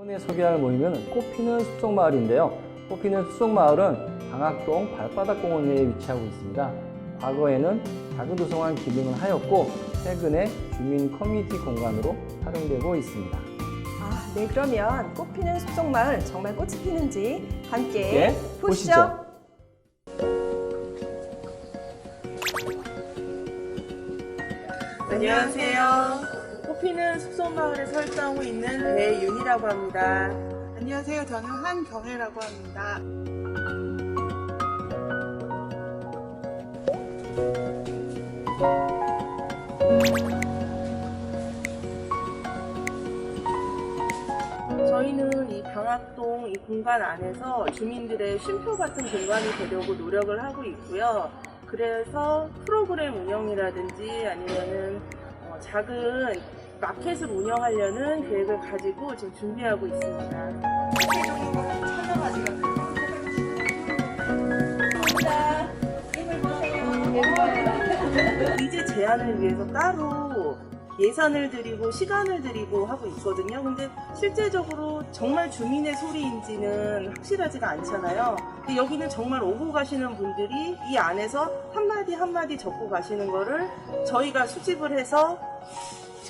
이번에 소개할 모임은 꽃피는 숲속마을인데요. 꽃피는 숲속마을은 방학동 발바닥공원 내에 위치하고 있습니다. 과거에는 작은 도서관 기능을 하였고 최근에 주민 커뮤니티 공간으로 활용되고 있습니다. 아, 네, 그러면 꽃피는 숲속마을 정말 꽃이 피는지 함께 예, 보시죠. 보시죠. 안녕하세요. 꽃피는 숙소마을에 설정하고 있는 배윤이라고 합니다. 안녕하세요. 저는 한경혜라고 합니다. 저희는 이 방학동 이 공간 안에서 주민들의 쉼표 같은 공간이 되려고 노력을 하고 있고요. 그래서 프로그램 운영이라든지 아니면은 어, 작은 마켓을 운영하려는 계획을 가지고 지금 준비하고 있습니다. 의제 제한을 위해서 따로 예산을 들이고 시간을 들이고 하고 있거든요. 근데 실제적으로 정말 주민의 소리인지는 확실하지가 않잖아요. 근데 여기는 정말 오고 가시는 분들이 이 안에서 한마디 한마디 적고 가시는 거를 저희가 수집을 해서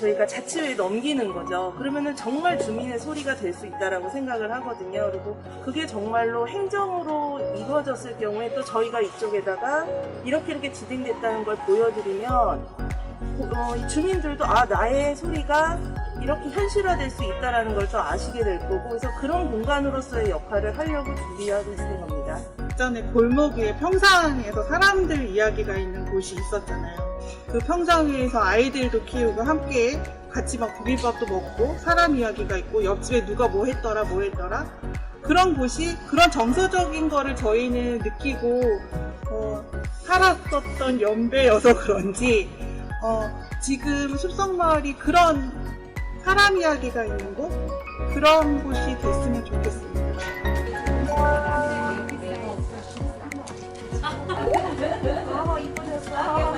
저희가 자치회에 넘기는 거죠. 그러면은 정말 주민의 소리가 될 수 있다라고 생각을 하거든요. 그리고 그게 정말로 행정으로 이루어졌을 경우에 또 저희가 이쪽에다가 이렇게 이렇게 진행됐다는 걸 보여드리면 어, 이 주민들도 아 나의 소리가 이렇게 현실화될 수 있다라는 걸또 아시게 될 거고 그래서 그런 공간으로서의 역할을 하려고 준비하고 있는 겁니다. 전에 골목 위에 평상에서 사람들 이야기가 있는 곳이 있었잖아요. 그 평상 위에서 아이들도 키우고 함께 같이 막 비빔밥도 먹고 사람 이야기가 있고 옆집에 누가 뭐 했더라 뭐 했더라 그런 곳이 그런 정서적인 거를 저희는 느끼고 어, 살았었던 연배여서 그런지 어, 지금 숲속마을이 그런 사람 이야기가 있는 곳 그런 곳이 됐으면 좋겠습니다. 아, 이쁘셨어.